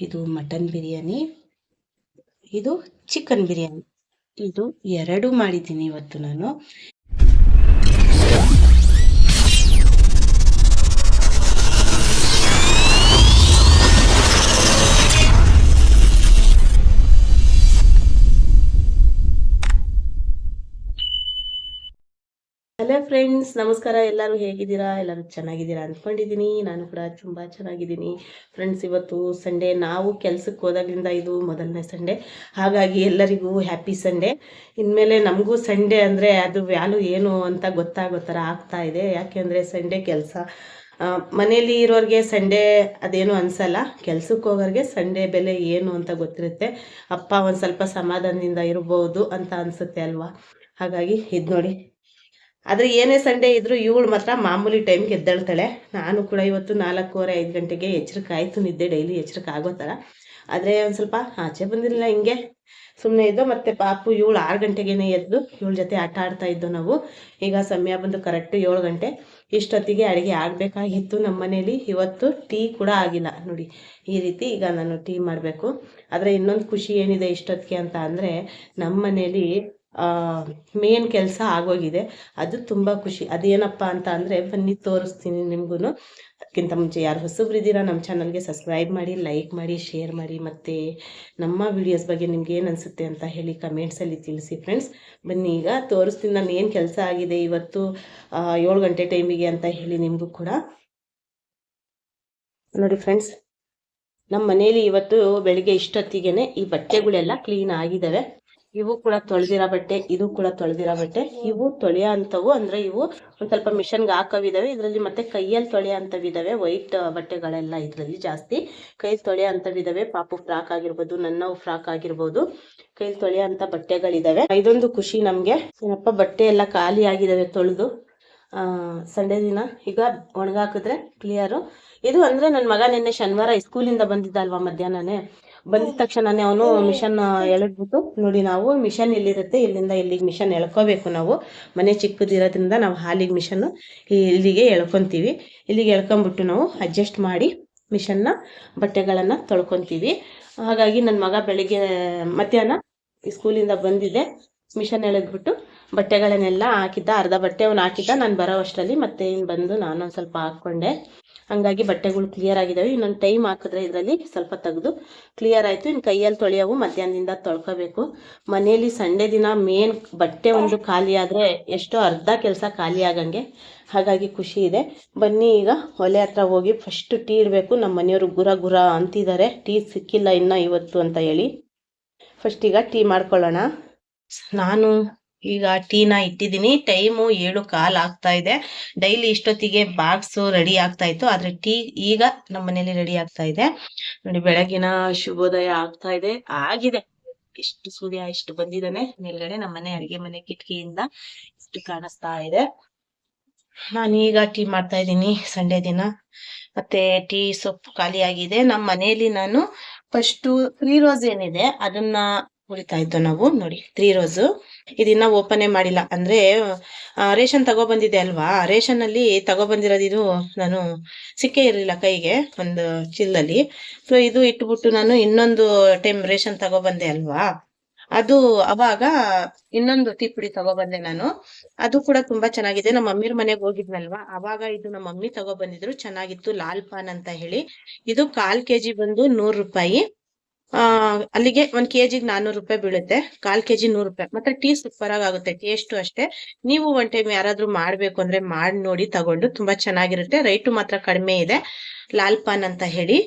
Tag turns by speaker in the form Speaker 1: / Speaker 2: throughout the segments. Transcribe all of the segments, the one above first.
Speaker 1: ಇದು ಮಟನ್ ಬಿರಿಯಾನಿ ಇದು ಚಿಕನ್ ಬಿರಿಯಾನಿ. ಇದು ಎರಡು ಮಾಡಿದ್ದೀನಿ ಇವತ್ತು ನಾನು. ಫ್ರೆಂಡ್ಸ್ ನಮಸ್ಕಾರ, ಎಲ್ಲರೂ ಹೇಗಿದ್ದೀರಾ? ಎಲ್ಲರೂ ಚೆನ್ನಾಗಿದ್ದೀರಾ ಅಂದ್ಕೊಂಡಿದ್ದೀನಿ. ನಾನು ಕೂಡ ತುಂಬ ಚೆನ್ನಾಗಿದ್ದೀನಿ. ಫ್ರೆಂಡ್ಸ್ ಇವತ್ತು ಸಂಡೇ ನಾವು ಕೆಲಸಕ್ಕೆ ಹೋದಾಗಲಿಂದ ಇದು ಮೊದಲನೇ ಸಂಡೇ ಹಾಗಾಗಿ ಎಲ್ಲರಿಗೂ ಹ್ಯಾಪಿ ಸಂಡೇ ಇನ್ಮೇಲೆ ನಮಗೂ ಸಂಡೇ ಅಂದರೆ ಅದು ವ್ಯಾಲ್ಯೂ ಏನು ಅಂತ ಗೊತ್ತಾಗೋ ಥರ ಆಗ್ತಾ ಇದೆ. ಯಾಕೆಂದರೆ ಸಂಡೇ ಕೆಲಸ. ಮನೇಲಿ ಇರೋರಿಗೆ ಸಂಡೇ ಅದೇನು ಅನ್ಸಲ್ಲ. ಕೆಲ್ಸಕ್ಕೆ ಹೋಗೋರಿಗೆ ಸಂಡೇ ಬೆಲೆ ಏನು ಅಂತ ಗೊತ್ತಿರುತ್ತೆ. ಅಪ್ಪ ಒಂದು ಸ್ವಲ್ಪ ಸಮಾಧಾನದಿಂದ ಇರ್ಬೋದು ಅಂತ ಅನಿಸುತ್ತೆ ಅಲ್ವಾ? ಹಾಗಾಗಿ ಇದು ನೋಡಿ ಆದರೆ ಏನೇ ಸಂಡೇ ಇದ್ದರೂ ಇವಳು ಮಾತ್ರ ಮಾಮೂಲಿ ಟೈಮ್ಗೆ ಎದ್ದೇಳ್ತಾಳೆ. ನಾನು ಕೂಡ ಇವತ್ತು ನಾಲ್ಕೂವರೆ, ಐದು ಗಂಟೆಗೆ ಎಚ್ಚರಿಕೆ ಆಯಿತು, ನಿದ್ದೆ ಡೈಲಿ ಎಚ್ಚರಿಕೆ ಆಗೋ ಥರ ಆದರೆ ಒಂದು ಸ್ವಲ್ಪ ಆಚೆ ಬಂದಿರಲಿಲ್ಲ ಹಿಂಗೆ. ಸುಮ್ಮನೆ ಇದ್ದು ಮತ್ತು ಪಾಪು ಇವಳು ಆರು ಗಂಟೆಗೇನೆ ಎದ್ದು ಇವಳ ಜೊತೆ ಆಟ ಆಡ್ತಾ ಇದ್ದು ನಾವು. ಈಗ ಸಮಯ ಬಂದು ಕರೆಕ್ಟ್ ಏಳು ಗಂಟೆ. ಇಷ್ಟೊತ್ತಿಗೆ ಅಡುಗೆ ಆಗಬೇಕಾಗಿತ್ತು ನಮ್ಮ ಮನೇಲಿ. ಇವತ್ತು ಟೀ ಕೂಡ ಆಗಿಲ್ಲ. ನೋಡಿ, ಈ ರೀತಿ ಈಗ ನಾನು ಟೀ ಮಾಡಬೇಕು. ಆದರೆ ಇನ್ನೊಂದು ಖುಷಿ ಏನಿದೆ ಇಷ್ಟೊತ್ತಿಗೆ ಅಂತ ಅಂದರೆ ನಮ್ಮ ಮನೇಲಿ ಮೇನ್ ಕೆಲಸ ಆಗೋಗಿದೆ. ಅದು ತುಂಬ ಖುಷಿ. ಅದೇನಪ್ಪ ಅಂತ ಅಂದರೆ ಬನ್ನಿ ತೋರಿಸ್ತೀನಿ ನಿಮಗೂ ಅದಕ್ಕಿಂತ ಮುಂಚೆ ಯಾರು ಹೊಸಬ್ರಿದ್ದೀರಾ, ನಮ್ಮ ಚಾನಲ್ಗೆ ಸಬ್ಸ್ಕ್ರೈಬ್ ಮಾಡಿ ಲೈಕ್ ಮಾಡಿ ಶೇರ್ ಮಾಡಿ. ಮತ್ತು ನಮ್ಮ ವಿಡಿಯೋಸ್ ಬಗ್ಗೆ ನಿಮ್ಗೆ ಏನು ಅನಿಸುತ್ತೆ ಅಂತ ಹೇಳಿ ಕಮೆಂಟ್ಸಲ್ಲಿ ತಿಳಿಸಿ ಫ್ರೆಂಡ್ಸ್ ಬನ್ನಿ ಈಗ ತೋರಿಸ್ತೀನಿ ನಾನು ಏನು ಕೆಲಸ ಆಗಿದೆ ಇವತ್ತು ಏಳು ಗಂಟೆ ಟೈಮಿಗೆ ಅಂತ ಹೇಳಿ ನಿಮಗೂ ಕೂಡ. ನೋಡಿ ಫ್ರೆಂಡ್ಸ್ ನಮ್ಮ ಮನೇಲಿ ಇವತ್ತು ಬೆಳಿಗ್ಗೆ ಇಷ್ಟೊತ್ತಿಗೆ ಈ ಬಟ್ಟೆಗಳೆಲ್ಲ ಕ್ಲೀನ್ ಆಗಿದ್ದಾವೆ. ಇವು ಕೂಡ ತೊಳೆದಿರೋ ಬಟ್ಟೆ, ಇದು ಕೂಡ ತೊಳೆದಿರೋ ಬಟ್ಟೆ. ಇವು ತೊಳೆಯೋ ಅಂಥವು ಅಂದರೆ ಇವು ಒಂದು ಸ್ವಲ್ಪ ಮಿಷನ್ಗೆ ಹಾಕೋವಿದ್ದಾವೆ ಇದರಲ್ಲಿ ಮತ್ತೆ ಕೈಯಲ್ಲಿ ತೊಳೆಯೋ ಅಂಥವಿದ್ದಾವೆ ವೈಟ್ ಬಟ್ಟೆಗಳೆಲ್ಲ ಇದರಲ್ಲಿ ಜಾಸ್ತಿ. ಕೈಲಿ ತೊಳೆಯೋ ಅಂಥವಿದ್ದಾವೆ ಪಾಪು ಫ್ರಾಕ್ ಆಗಿರ್ಬೋದು, ನನ್ನವು ಫ್ರಾಕ್ ಆಗಿರ್ಬೋದು. ಕೈಲಿ ತೊಳೆಯೋ ಅಂಥ ಬಟ್ಟೆಗಳಿದ್ದಾವೆ ಇದೊಂದು ಖುಷಿ ನಮಗೆ. ಏನಪ್ಪ, ಬಟ್ಟೆ ಎಲ್ಲ ಖಾಲಿ ಆಗಿದ್ದಾವೆ ತೊಳೆದು. ಸಂಡೇ ದಿನ. ಈಗ ಒಣಗಾಕಿದ್ರೆ ಕ್ಲಿಯರು ಇದು ಅಂದರೆ ನನ್ನ ಮಗ ನಿನ್ನೆ ಶನಿವಾರ ಸ್ಕೂಲಿಂದ ಬಂದಿದ್ದ ಅಲ್ವಾ ಮಧ್ಯಾಹ್ನನೇ? ಬಂದಿದ ತಕ್ಷಣನೇ ಅವನು ಮಿಷನ್ ಎಳೆದ್ಬಿಟ್ಟು ನೋಡಿ ನಾವು ಮಿಷನ್ ಇಲ್ಲಿರುತ್ತೆ ಇಲ್ಲಿಂದ ಇಲ್ಲಿಗೆ ಮಿಷನ್ ಎಳ್ಕೋಬೇಕು ನಾವು. ಮನೆ ಚಿಕ್ಕದಿರೋದ್ರಿಂದ ನಾವು ಹಾಲಿಗೆ ಮಿಷನ್ ಇಲ್ಲಿಗೆ ಎಳ್ಕೊತೀವಿ. ಇಲ್ಲಿಗೆ ಎಳ್ಕೊಂಬಿಟ್ಟು ನಾವು ಅಡ್ಜಸ್ಟ್ ಮಾಡಿ ಮಿಷನ್ನ ಬಟ್ಟೆಗಳನ್ನು ತೊಳ್ಕೊತೀವಿ. ಹಾಗಾಗಿ ನನ್ನ ಮಗ ಬೆಳಿಗ್ಗೆ ಮಧ್ಯಾಹ್ನ ಸ್ಕೂಲಿಂದ ಬಂದಿದ್ದೆ ಮಿಷನ್ ಎಳೆದ್ಬಿಟ್ಟು ಬಟ್ಟೆಗಳನ್ನೆಲ್ಲ ಹಾಕಿದ್ದ ಅರ್ಧ ಬಟ್ಟೆ ಅವನು ಹಾಕಿದ್ದ. ನಾನು ಬರೋ ಅಷ್ಟರಲ್ಲಿ ಮತ್ತೆ ಇನ್ನು ಬಂದು ನಾನೊಂದು ಸ್ವಲ್ಪ ಹಾಕ್ಕೊಂಡೆ. ಹಂಗಾಗಿ ಬಟ್ಟೆಗಳು ಕ್ಲಿಯರ್ ಆಗಿದ್ದಾವೆ ಇನ್ನೊಂದು ಟೈಮ್ ಹಾಕಿದ್ರೆ ಇದರಲ್ಲಿ ಸ್ವಲ್ಪ ತೆಗೆದು ಕ್ಲಿಯರ್ ಆಯಿತು. ಇನ್ನು ಕೈಯಲ್ಲಿ ತೊಳೆಯವು ಮಧ್ಯಾಹ್ನದಿಂದ ತೊಳ್ಕೊಬೇಕು. ಮನೆಯಲ್ಲಿ ಸಂಡೇ ದಿನ ಮೇನ್ ಬಟ್ಟೆ ಒಂದು ಖಾಲಿ ಆದರೆ ಎಷ್ಟೋ ಅರ್ಧ ಕೆಲಸ ಖಾಲಿ ಆಗಂಗೆ. ಹಾಗಾಗಿ ಖುಷಿ ಇದೆ. ಬನ್ನಿ ಈಗ ಒಲೆ ಹತ್ರ ಹೋಗಿ ಫಸ್ಟ್ ಟೀ ಇಡಬೇಕು. ನಮ್ಮ ಮನೆಯವರು ಗುರ ಗುರ ಅಂತಿದ್ದಾರೆ. ಟೀ ಸಿಕ್ಕಿಲ್ಲ ಇನ್ನೂ ಇವತ್ತು ಅಂತ ಹೇಳಿ. ಫಸ್ಟ್ ಈಗ ಟೀ ಮಾಡ್ಕೊಳ್ಳೋಣ. ನಾನು ಈಗ ಟೀನ ಇಟ್ಟಿದ್ದೀನಿ. ಟೈಮು ಏಳು ಕಾಲ್ ಆಗ್ತಾ ಇದೆ. ಡೈಲಿ ಇಷ್ಟೊತ್ತಿಗೆ ಬಾಕ್ಸು ರೆಡಿ ಆಗ್ತಾ ಇತ್ತು. ಆದ್ರೆ ಟೀ ಈಗ ನಮ್ಮ ಮನೇಲಿ ರೆಡಿ ಆಗ್ತಾ ಇದೆ. ನೋಡಿ, ಬೆಳಗಿನ ಶುಭೋದಯ ಆಗ್ತಾ ಇದೆ. ಆಗಿದೆ. ಎಷ್ಟು ಸೂರ್ಯ ಇಷ್ಟು ಬಂದಿದ್ದಾನೆ. ಮೇಲ್ಗಡೆ ನಮ್ಮ ಮನೆ ಅಡಿಗೆ ಮನೆ ಕಿಟಕಿಯಿಂದ ಇಷ್ಟು ಕಾಣಿಸ್ತಾ ಇದೆ. ನಾನೀಗ ಟೀ ಮಾಡ್ತಾ ಇದ್ದೀನಿ. ಸಂಡೇ ದಿನ. ಮತ್ತೆ ಟೀ ಸೊಪ್ಪು ಖಾಲಿ ಆಗಿದೆ ನಮ್ಮ ಮನೆಯಲ್ಲಿ ನಾನು ಫಸ್ಟು ಫ್ರೀ ರೋಸ್ ಏನಿದೆ, ಅದನ್ನ ಉಳಿತಾ ಇದ್ದು ನಾವು ನೋಡಿ ತ್ರೀ ರೋಸು ಇದಿನ್ನ ಓಪನ್ ಮಾಡಿಲ್ಲ. ಅಂದ್ರೆ ರೇಷನ್ ತಗೊಬಂದಿದೆ ಅಲ್ವಾ? ರೇಷನ್ ಅಲ್ಲಿ ತಗೊಬಂದಿರೋದು ಇದು ನಾನು ಸಿಕ್ಕೇ ಇರಲಿಲ್ಲ ಕೈಗೆ, ಒಂದು ಚಿಲ್ಲಲ್ಲಿ ಸೊ ಇದು ಇಟ್ಬಿಟ್ಟು ನಾನು ಇನ್ನೊಂದು ಟೈಮ್ ರೇಷನ್ ತಗೊಬಂದೆ ಅಲ್ವಾ? ಅದು ಅವಾಗ ಇನ್ನೊಂದು ಟೀ ಪುಡಿ ತಗೊಬಂದೆ ನಾನು. ಅದು ಕೂಡ ತುಂಬಾ ಚೆನ್ನಾಗಿದೆ. ನಮ್ಮ ಮಮ್ಮಿರ್ ಮನೆಗೆ ಹೋಗಿದ್ನಲ್ವಾ? ಅವಾಗ ಇದು ನಮ್ಮ ಮಮ್ಮಿ ತಗೊಬಂದಿದ್ರು ಚೆನ್ನಾಗಿತ್ತು. ಲಾಲ್ ಪಾನ್ ಅಂತ ಹೇಳಿ. ಇದು ಕಾಲ್ ಕೆಜಿ ಬಂದು ನೂರು ರೂಪಾಯಿ. ಆ, ಅಲ್ಲಿಗೆ ಒಂದ್ ಕೆಜಿಗೆ ನಾನೂರು ರೂಪಾಯಿ ಬೀಳುತ್ತೆ. ಕಾಲ್ ಕೆಜಿ ನೂರು ರೂಪಾಯಿ. ಮತ್ತೆ ಟೀ ಸೂಪರ್ ಆಗಿ ಆಗುತ್ತೆ. ಟೇಸ್ಟ್ ಅಷ್ಟೇ. ನೀವು ಒನ್ ಟೈಮ್ ಯಾರಾದ್ರೂ ಮಾಡ್ಬೇಕು ಅಂದ್ರೆ ಮಾಡಿ ನೋಡಿ, ತಗೊಂಡು ತುಂಬಾ ಚೆನ್ನಾಗಿರುತ್ತೆ. ರೈಟು ಮಾತ್ರ ಕಡಿಮೆ ಇದೆ. ಲಾಲ್ ಪಾನ್ ಅಂತ ಹೇಳಿ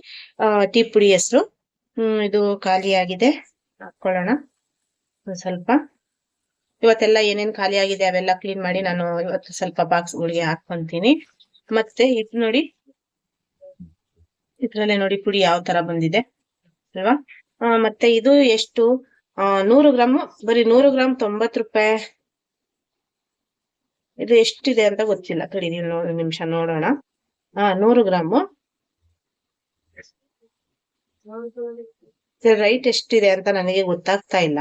Speaker 1: ಟೀ ಪುಡಿ ಹೆಸರು. ಇದು ಖಾಲಿ ಆಗಿದೆ. ಸ್ವಲ್ಪ. ಇವತ್ತೆಲ್ಲ ಏನೇನ್ ಖಾಲಿ ಆಗಿದೆ ಅವೆಲ್ಲ ಕ್ಲೀನ್ ಮಾಡಿ ನಾನು ಇವತ್ತು ಸ್ವಲ್ಪ ಬಾಕ್ಸ್ ಗಳಿಗೆ ಹಾಕೊಂತೀನಿ. ಮತ್ತೆ ಇದು ನೋಡಿ, ಇದ್ರಲ್ಲೇ ನೋಡಿ ಪುಡಿ ಯಾವ ತರ ಬಂದಿದೆ. ಅಲ್ವಾ? ಮತ್ತೆ ಇದು ಎಷ್ಟು? ನೂರು ಗ್ರಾಮ್? ಬರೀ ನೂರು ಗ್ರಾಮ್ ತೊಂಬತ್ ರೂಪಾಯಿ. ಇದು ಎಷ್ಟಿದೆ ಅಂತ ಗೊತ್ತಿಲ್ಲ. ತಡಿ ನೋಡಿ ನಿಮಿಷ ನೋಡೋಣ. ಹಾ ನೂರು ಗ್ರಾಮು. ರೈಟ್ ಎಷ್ಟಿದೆ ಅಂತ ನನಗೆ ಗೊತ್ತಾಗ್ತಾ ಇಲ್ಲ.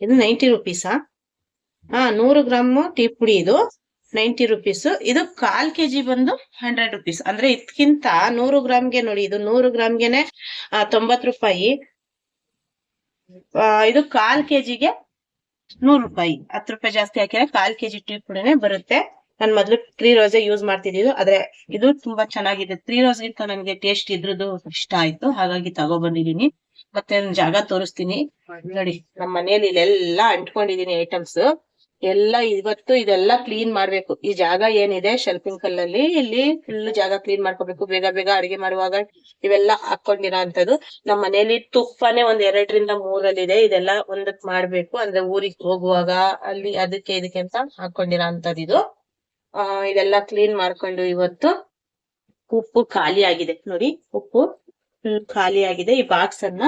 Speaker 1: ಇದು ನೈಂಟಿ ರುಪೀಸಾ? ಹಾ ನೂರು ಗ್ರಾಮು ಟೀ ಪುಡಿ ಇದು. Ninety rupees. ಇದು ಕಾಲ್ ಕೆಜಿ ಬಂದು ಹಂಡ್ರೆಡ್ ರುಪೀಸ್. ಅಂದ್ರೆ ಇದಕ್ಕಿಂತ ನೂರು ಗ್ರಾಮ್ಗೆ ನೋಡಿ, ಇದು ನೂರು ಗ್ರಾಮ್ಗೆನೆ ತೊಂಬತ್ ರೂಪಾಯಿ. ಇದು ಕಾಲ್ ಕೆಜಿಗೆ ನೂರು ರೂಪಾಯಿ. ಹತ್ತು ರೂಪಾಯಿ ಜಾಸ್ತಿ ಹಾಕಿದ್ರೆ ಕಾಲ್ ಕೆಜಿ ಟೀ ಪುಡಿನೇ ಬರುತ್ತೆ. ನಾನು ಮೊದಲು ತ್ರೀ ರೋಸೆ ಯೂಸ್ ಮಾಡ್ತಿದ್ದು ಆದ್ರೆ ಇದು ತುಂಬಾ ಚೆನ್ನಾಗಿದೆ. ತ್ರೀ ರೋಸ್ ಗಿಂತ ನನಗೆ ಟೇಸ್ಟ್ ಇದ್ರದ್ದು ಇಷ್ಟ ಆಯ್ತು. ಹಾಗಾಗಿ ತಗೊಬಂದಿದೀನಿ ಮತ್ತೆ ನಾನು ಜಾಗ ತೋರಿಸ್ತೀನಿ. ನೋಡಿ ನಮ್ಮ ಮನೇಲಿ ಇಲ್ಲೆಲ್ಲ ಅಂಟ್ಕೊಂಡಿದೀನಿ ಐಟಮ್ಸ್. ಎಲ್ಲ ಇವತ್ತು ಇದೆಲ್ಲ ಕ್ಲೀನ್ ಮಾಡ್ಬೇಕು. ಈ ಜಾಗ ಏನಿದೆ ಶೆಲ್ಫಿಂಗ್ ಕಲ್ಲಲ್ಲಿ ಇಲ್ಲಿ ಫುಲ್ ಜಾಗ ಕ್ಲೀನ್ ಮಾಡ್ಕೋಬೇಕು. ಬೇಗ ಬೇಗ ಅಡಿಗೆ ಮಾಡುವಾಗ ಇವೆಲ್ಲ ಹಾಕೊಂಡಿರೋ ಅಂತದ್ದು ನಮ್ಮ ಮನೇಲಿ ತುಪ್ಪನೇ ಒಂದ್ ಎರಡರಿಂದ ಮೂರಲ್ಲಿದೆ. ಇದೆಲ್ಲ ಒಂದಕ್ ಮಾಡ್ಬೇಕು. ಅಂದ್ರೆ ಊರಿಗೆ ಹೋಗುವಾಗ, ಅಲ್ಲಿ ಅದಕ್ಕೆ ಇದಕ್ಕೆ ಅಂತ ಹಾಕೊಂಡಿರೋ ಅಂತದ್ದು ಇದು. ಆ, ಇದೆಲ್ಲ ಕ್ಲೀನ್ ಮಾಡ್ಕೊಂಡು ಇವತ್ತು ಉಪ್ಪು ಖಾಲಿ ಆಗಿದೆ. ನೋಡಿ, ಉಪ್ಪು ಫುಲ್ ಖಾಲಿ ಆಗಿದೆ. ಈ ಬಾಕ್ಸ್ ಅನ್ನ,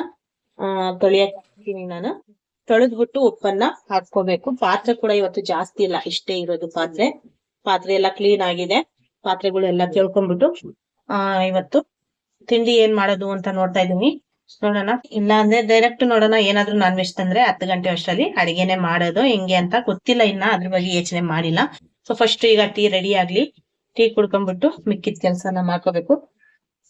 Speaker 1: ಆ ಹಾಕ್ತೀನಿ ನಾನು. ತೊಳೆದ್ಬಿಟ್ಟು ಉಪ್ಪನ್ನ ಹಾಕೋಬೇಕು ಪಾತ್ರೆ ಕೂಡ ಇವತ್ತು ಜಾಸ್ತಿ ಇಲ್ಲ, ಇಷ್ಟೇ ಇರೋದು ಪಾತ್ರೆ. ಪಾತ್ರೆ ಎಲ್ಲ ಕ್ಲೀನ್ ಆಗಿದೆ. ಪಾತ್ರೆಗಳೆಲ್ಲ ತಿಳ್ಕೊಂಡ್ಬಿಟ್ಟು, ಆ, ಇವತ್ತು ತಿಂಡಿ ಏನ್ ಮಾಡೋದು ಅಂತ ನೋಡ್ತಾ ಇದೀನಿ ನೋಡೋಣ. ಇಲ್ಲ ಅಂದ್ರೆ ಡೈರೆಕ್ಟ್ ನೋಡೋಣ, ಏನಾದ್ರೂ ನಾನ್ ವೆಜ್ ತಂದ್ರೆ ಹತ್ತು ಗಂಟೆ ಅಷ್ಟರಲ್ಲಿ ಅಡಿಗೆನೆ ಮಾಡೋದು. ಹೆಂಗೆ ಅಂತ ಗೊತ್ತಿಲ್ಲ ಇನ್ನ, ಅದ್ರ ಬಗ್ಗೆ ಯೋಚನೆ ಮಾಡಿಲ್ಲ. ಸೊ ಫಸ್ಟ್ ಈಗ ಟೀ ರೆಡಿ ಆಗ್ಲಿ. ಟೀ ಕುಡ್ಕೊಂಡ್ಬಿಟ್ಟು ಮಿಕ್ಕಿದ ಕೆಲ್ಸನ ಮಾಡ್ಕೋಬೇಕು.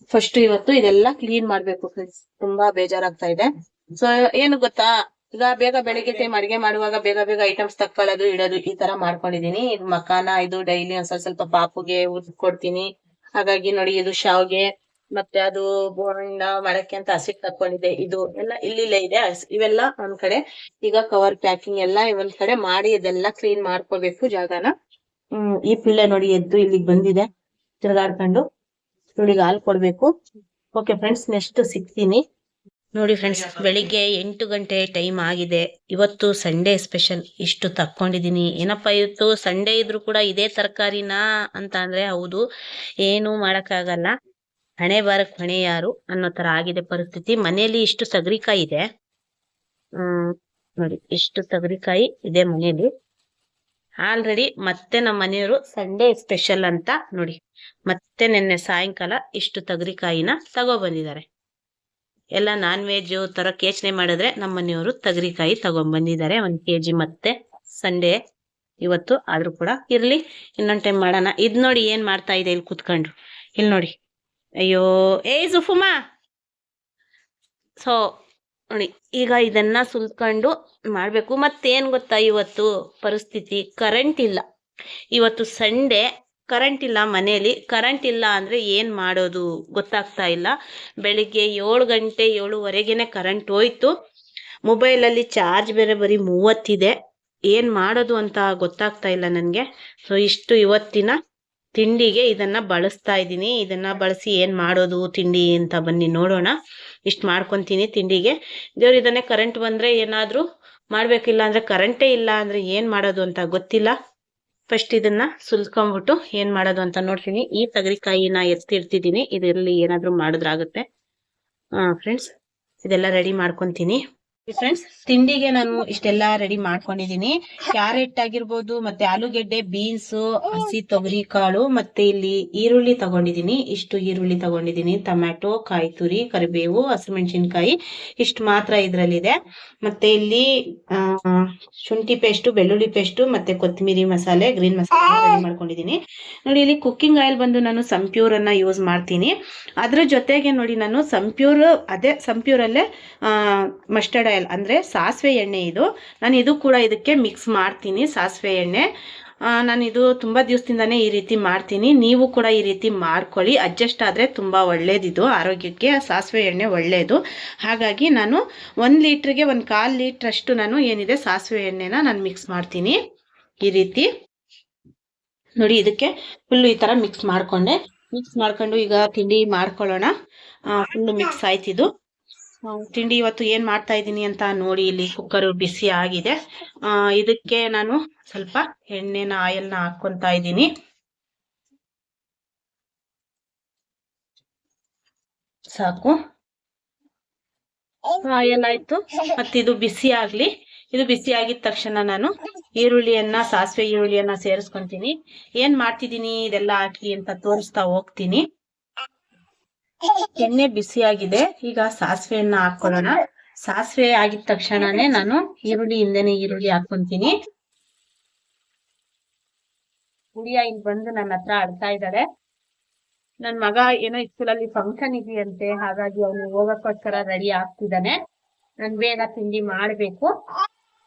Speaker 1: ಫಸ್ಟ್ ಇವತ್ತು ಇದೆಲ್ಲ ಕ್ಲೀನ್ ಮಾಡ್ಬೇಕು ಫ್ರೆಂಡ್ಸ್ ತುಂಬಾ ಬೇಜಾರಾಗ್ತಾ ಇದೆ. ಸೊ ಏನು ಗೊತ್ತಾ? ಈಗ ಬೇಗ ಬೆಳಿಗ್ಗೆ ಟೈಮ್ ಅಡಿಗೆ ಮಾಡುವಾಗ ಬೇಗ ಬೇಗ ಐಟಮ್ಸ್ ತಕ್ಕೊಳ್ಳೋದು, ಇಡೋದು ಈ ತರ ಮಾಡ್ಕೊಂಡಿದೀನಿ ಇದು ಮಕಾನ ಇದು ಡೈಲಿ ಒಂದ್ ಸ್ವಲ್ಪ ಸ್ವಲ್ಪ ಪಾಪುಗೆ ಕೊಡ್ತೀನಿ. ಹಾಗಾಗಿ ನೋಡಿ ಇದು ಶಾವ್ಗೆ, ಮತ್ತೆ ಅದು ಬೋಂಡ ಮಾಡಕ್ಕೆ ಅಂತ ಹಸಿಟ್ ತಕ್ಕೊಂಡಿದೆ ಇದು ಎಲ್ಲ ಇಲ್ಲಿಲ್ಲೇ ಇದೆ. ಇವೆಲ್ಲ ಒಂದ್ ಕಡೆ. ಈಗ ಕವರ್ ಪ್ಯಾಕಿಂಗ್ ಎಲ್ಲ ಒಂದ್ ಕಡೆ ಮಾಡಿ ಇದೆಲ್ಲ ಕ್ಲೀನ್ ಮಾಡ್ಕೋಬೇಕು ಜಾಗನ. ಹ್ಮ್, ಈ ಪಿಳ್ಳೆ ನೋಡಿ ಎದ್ದು ಇಲ್ಲಿಗೆ ಬಂದಿದೆ. ತಿರ್ಗಾಡ್ಕೊಂಡು ಇವಳಿಗೆ ಹಾಲು ಕೊಡ್ಬೇಕು. ಓಕೆ ಫ್ರೆಂಡ್ಸ್ ನೆಕ್ಸ್ಟ್ ಸಿಗ್ತೀನಿ. ನೋಡಿ ಫ್ರೆಂಡ್ಸ್ ಬೆಳಿಗ್ಗೆ ಎಂಟು ಗಂಟೆ ಟೈಮ್ ಆಗಿದೆ. ಇವತ್ತು ಸಂಡೇ ಸ್ಪೆಷಲ್ ಇಷ್ಟು ತಕ್ಕೊಂಡಿದ್ದೀನಿ ಏನಪ್ಪ ಇವತ್ತು ಸಂಡೇ ಇದ್ರು ಕೂಡ ಇದೇ ತರಕಾರಿನಾ ಅಂತ ಅಂದ್ರೆ ಹೌದು. ಏನು ಮಾಡಕ್ಕಾಗಲ್ಲ. ಹಣೆ ಬಾರಕ್ ಹೊಣೆ ಯಾರು ಅನ್ನೋ ತರ ಆಗಿದೆ ಪರಿಸ್ಥಿತಿ. ಮನೆಯಲ್ಲಿ ಇಷ್ಟು ಸಗರಿಕಾಯಿ ಇದೆ. ಹ್ಮ್ ನೋಡಿ ಇಷ್ಟು ಸಗರಿಕಾಯಿ ಇದೆ ಮನೆಯಲ್ಲಿ. ಆಲ್ರೆಡಿ ಮತ್ತೆ ನಮ್ಮ ಮನೆಯವರು ಸಂಡೇ ಸ್ಪೆಷಲ್ ಅಂತ ನೋಡಿ. ಮತ್ತೆ ನಿನ್ನೆ ಸಾಯಂಕಾಲ ಇಷ್ಟು ತಗರಿಕಾಯಿನ ತಗೋ ಬಂದಿದ್ದಾರೆ. ಎಲ್ಲ ನಾನ್ ವೆಜ್ ತರ ಯೋಚನೆ ಮಾಡಿದ್ರೆ ನಮ್ಮ ಮನೆಯವರು ತಗರಿಕಾಯಿ ತಗೊಂಡ್ ಬಂದಿದ್ದಾರೆ ಒಂದ್ ಕೆಜಿ ಮತ್ತೆ ಸಂಡೇ ಇವತ್ತು ಆದ್ರೂ ಕೂಡ ಇರ್ಲಿ. ಇನ್ನೊಂದ್ ಟೈಮ್ ಮಾಡೋಣ. ಇದ್ ನೋಡಿ ಏನ್ ಮಾಡ್ತಾ ಇದೆ ಇಲ್ಲಿ ಕುತ್ಕೊಂಡು. ಇಲ್ಲಿ ನೋಡಿ. ಅಯ್ಯೋ, ಏ ಸುಫುಮಾ ಸೊ ನೋಡಿ, ಈಗ ಇದನ್ನ ಸುಲ್ಕೊಂಡು ಮಾಡ್ಬೇಕು. ಮತ್ತೇನ್ ಗೊತ್ತಾ ಇವತ್ತು? ಪರಿಸ್ಥಿತಿ ಕರೆಂಟ್ ಇಲ್ಲ. ಇವತ್ತು ಸಂಡೇ ಕರೆಂಟ್ ಇಲ್ಲ ಮನೆಯಲ್ಲಿ ಕರೆಂಟ್ ಇಲ್ಲ ಅಂದ್ರೆ ಏನು ಮಾಡೋದು ಗೊತ್ತಾಗ್ತಾ ಇಲ್ಲ. ಬೆಳಿಗ್ಗೆ ಏಳು ಗಂಟೆ, ಏಳುವರೆಗೆನೆ ಕರೆಂಟ್ ಹೋಯ್ತು. ಮೊಬೈಲಲ್ಲಿ ಚಾರ್ಜ್ ಬೇರೆ ಬರೀ ಮೂವತ್ತಿದೆ. ಏನು ಮಾಡೋದು ಅಂತ ಗೊತ್ತಾಗ್ತಾ ಇಲ್ಲ ನನಗೆ. ಸೊ ಇಷ್ಟು ಇವತ್ತಿನ ತಿಂಡಿಗೆ ಇದನ್ನ ಬಳಸ್ತಾ ಇದ್ದೀನಿ. ಇದನ್ನ ಬಳಸಿ ಏನು ಮಾಡೋದು ತಿಂಡಿ ಅಂತ ಬನ್ನಿ ನೋಡೋಣ. ಇಷ್ಟು ಮಾಡ್ಕೊಂತೀನಿ ತಿಂಡಿಗೆ. ದೇವ್ರು ಇದನ್ನೇ ಕರೆಂಟ್ ಬಂದ್ರೆ ಏನಾದರೂ ಮಾಡಬೇಕಿಲ್ಲ ಅಂದ್ರೆ ಕರೆಂಟೇ ಇಲ್ಲ ಅಂದ್ರೆ ಏನು ಮಾಡೋದು ಅಂತ ಗೊತ್ತಿಲ್ಲ. ಫಸ್ಟ್ ಇದನ್ನ ಸುಲ್ಕೊಂಡ್ಬಿಟ್ಟು ಏನ್ ಮಾಡೋದು ಅಂತ ನೋಡ್ತೀನಿ. ಈ ತಗರಿಕಾಯಿನ ಎತ್ತಿಡ್ತಿದ್ದೀನಿ ಇದರಲ್ಲಿ ಏನಾದ್ರು ಮಾಡಿದ್ರಾಗುತ್ತೆ ಫ್ರೆಂಡ್ಸ್ ಇದೆಲ್ಲ ರೆಡಿ ಮಾಡ್ಕೊಂತೀನಿ. ಫ್ರೆಂಡ್ಸ್ ತಿಂಡಿಗೆ ನಾನು ಇಷ್ಟೆಲ್ಲ ರೆಡಿ ಮಾಡ್ಕೊಂಡಿದೀನಿ ಕ್ಯಾರೆಟ್ ಆಗಿರ್ಬೋದು ಮತ್ತೆ ಆಲೂಗೆಡ್ಡೆ ಬೀನ್ಸ್ ಹಸಿ ತೊಗರಿ ಕಾಳು ಮತ್ತೆ ಇಲ್ಲಿ ಈರುಳ್ಳಿ ತಗೊಂಡಿದೀನಿ ಇಷ್ಟು ಈರುಳ್ಳಿ ತಗೊಂಡಿದೀನಿ ಟೊಮ್ಯಾಟೊ ಕಾಯಿ ತುರಿ ಕರಿಬೇವು ಹಸಿಮೆಣಸಿನ್ಕಾಯಿ ಇಷ್ಟು ಮಾತ್ರ ಇದ್ರಲ್ಲಿದೆ. ಮತ್ತೆ ಇಲ್ಲಿ ಶುಂಠಿ ಪೇಸ್ಟ್ ಬೆಳ್ಳುಳ್ಳಿ ಪೇಸ್ಟ್ ಮತ್ತೆ ಕೊತ್ತಂಬರಿ ಮಸಾಲೆ ಗ್ರೀನ್ ಮಸಾಲೆ ರೆಡಿ ಮಾಡ್ಕೊಂಡಿದೀನಿ ನೋಡಿ ಇಲ್ಲಿ ಕುಕ್ಕಿಂಗ್ ಆಯಿಲ್ ಬಂದು ನಾನು ಸಂಪ್ಯೂರ್ ಅನ್ನ ಯೂಸ್ ಮಾಡ್ತೀನಿ. ಅದ್ರ ಜೊತೆಗೆ ನೋಡಿ ನಾನು ಸಂಪ್ಯೂರ್ ಅದೇ ಸಂಪ್ಯೂರ್ ಅಲ್ಲೇ ಮಸ್ಟರ್ಡ್ ಆಯಿಲ್ ಅಂದ್ರೆ ಸಾಸಿವೆ ಎಣ್ಣೆ ಇದು. ನಾನು ಇದು ಕೂಡ ಇದಕ್ಕೆ ಮಿಕ್ಸ್ ಮಾಡ್ತೀನಿ ಸಾಸಿವೆ ಎಣ್ಣೆ. ನಾನು ಇದು ತುಂಬಾ ದಿವಸದಿಂದನೇ ಈ ರೀತಿ ಮಾಡ್ತೀನಿ. ನೀವು ಕೂಡ ಈ ರೀತಿ ಮಾಡ್ಕೊಳ್ಳಿ. ಅಡ್ಜಸ್ಟ್ ಆದ್ರೆ ತುಂಬಾ ಒಳ್ಳೇದಿದು. ಆರೋಗ್ಯಕ್ಕೆ ಸಾಸಿವೆ ಎಣ್ಣೆ ಒಳ್ಳೇದು. ಹಾಗಾಗಿ ನಾನು ಒಂದು ಲೀಟ್ರಿಗೆ ಒಂದು ಕಾಲು ಲೀಟ್ರಷ್ಟು ನಾನು ಏನಿದೆ ಸಾಸಿವೆ ಎಣ್ಣೆನ ನಾನು ಮಿಕ್ಸ್ ಮಾಡ್ತೀನಿ. ಈ ರೀತಿ. ನೋಡಿ ಇದಕ್ಕೆ ಫುಲ್ಲು ಈ ತರ ಮಿಕ್ಸ್ ಮಾಡಿಕೊಂಡೆ. ಮಿಕ್ಸ್ ಮಾಡ್ಕೊಂಡು ಈಗ ತಿಂಡಿ ಮಾಡ್ಕೊಳ್ಳೋಣ. ಫುಲ್ಲು ಮಿಕ್ಸ್ ಆಯ್ತಿದು. ತಿಂಡಿ ಇವತ್ತು ಏನ್ ಮಾಡ್ತಾ ಇದ್ದೀನಿ ಅಂತ ನೋಡಿ ಇಲ್ಲಿ ಕುಕ್ಕರ್ ಬಿಸಿ ಆಗಿದೆ. ಆ, ಇದಕ್ಕೆ ನಾನು ಸ್ವಲ್ಪ ಎಣ್ಣೆನ ಆಯಿಲ್ನ ಹಾಕೊಂತಾ ಇದ್ದೀನಿ. ಸಾಕು. ಆಯಿಲ್ ಆಯ್ತು. ಮತ್ತೆ ಇದು ಬಿಸಿ ಆಗ್ಲಿ. ಇದು ಬಿಸಿ ಆಗಿದ ತಕ್ಷಣ ನಾನು ಈರುಳ್ಳಿಯನ್ನ ಸಾಸಿವೆ ಈರುಳ್ಳಿಯನ್ನ ಸೇರಿಸ್ಕೊಂತೀನಿ. ಏನ್ ಮಾಡ್ತಿದೀನಿ ಇದೆಲ್ಲ ಹಾಕಿ ಅಂತ ತೋರಿಸ್ತಾ ಹೋಗ್ತೀನಿ. ಎಣ್ಣೆ ಬಿಸಿ ಆಗಿದೆ ಈಗ ಸಾಸಿವೆಯನ್ನ ಹಾಕೊಳ್ಳೋಣ. ಸಾಸಿವೆ ಆಗಿದ ತಕ್ಷಣನೇ ನಾನು ಈರುಳ್ಳಿ, ಹಿಂದೆನೆ ಈರುಳ್ಳಿ ಹಾಕೊಂತೀನಿ ಗುಡಿಯ ಇಲ್ಲಿ ಬಂದು ನನ್ನ ಹತ್ರ ಆಡ್ತಾ ಇದ್ದಾಳೆ ನನ್ ಮಗ ಏನೋ ಸ್ಕೂಲಲ್ಲಿ ಫಂಕ್ಷನ್ ಇದೆಯಂತೆ, ಹಾಗಾಗಿ ಅವನು ಹೋಗಕ್ಕೋಸ್ಕರ ರೆಡಿ ಆಗ್ತಿದ್ದಾನೆ. ನನ್ ಬೇಗ ತಿಂಡಿ ಮಾಡ್ಬೇಕು.